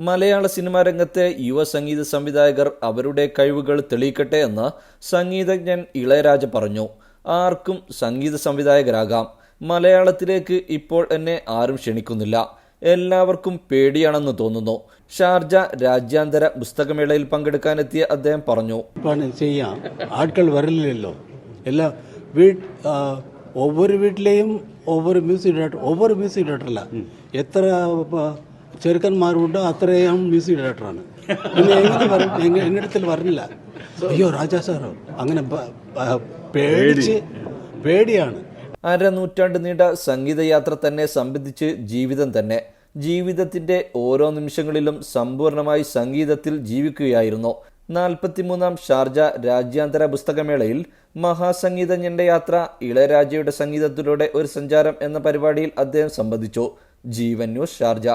മലയാള cinema രംഗത്തെ യുവ സംഗീത സംവിധായകർ അവരുടെ കഴിവുകൾ തെളിയിക്കട്ടെ എന്ന് സംഗീതജ്ഞൻ ഇളയരാജ പറഞ്ഞു. ആർക്കും സംഗീത സംവിധായകരാകാം. മലയാളത്തിലേക്ക് ഇപ്പോൾ എന്നെ ആരും ക്ഷണിക്കുന്നില്ല. എല്ലാവർക്കും പേടിയാണെന്ന് തോന്നുന്നു. ഷാർജ രാജ്യാന്തര പുസ്തകമേളയിൽ പങ്കെടുക്കാനെത്തിയ അദ്ദേഹം പറഞ്ഞു. ചെയ്യാം? ആൾക്കൾ വരില്ലല്ലോ എല്ലാ വീട്ട് ഒവ്വൊരു വീട്ടിലെയും ഒവ്വൊരു മ്യൂസിക് ഡയറക്ടർ ഒവ്വൊരു മ്യൂസിക് ഡയറക്ടറല്ല എത്ര ചെറുക്കന്മാരുണ്ടോ അത്രയും മ്യൂസിക് ഡയറക്ടറാണ് പിന്നെ എങ്ങനെ വരും എന്റെ എന്നിടത്തിൽ പറഞ്ഞില്ല. അയ്യോ രാജാ സാറോ. അങ്ങനെ പേടിച്ച് പേടിയാണ്. അരനൂറ്റാണ്ട് നീണ്ട സംഗീതയാത്ര തന്നെ സംബന്ധിച്ച് ജീവിതം തന്നെ. ജീവിതത്തിന്റെ ഓരോ നിമിഷങ്ങളിലും സമ്പൂർണമായി സംഗീതത്തിൽ ജീവിക്കുകയായിരുന്നു. നാൽപ്പത്തിമൂന്നാം ഷാർജ രാജ്യാന്തര പുസ്തകമേളയിൽ മഹാസംഗീതജ്ഞന്റെ യാത്ര ഇളയരാജയുടെ സംഗീതത്തിലൂടെ ഒരു സഞ്ചാരം എന്ന പരിപാടിയിൽ അദ്ദേഹം സംബന്ധിച്ചു. Jeevan news Sharjah.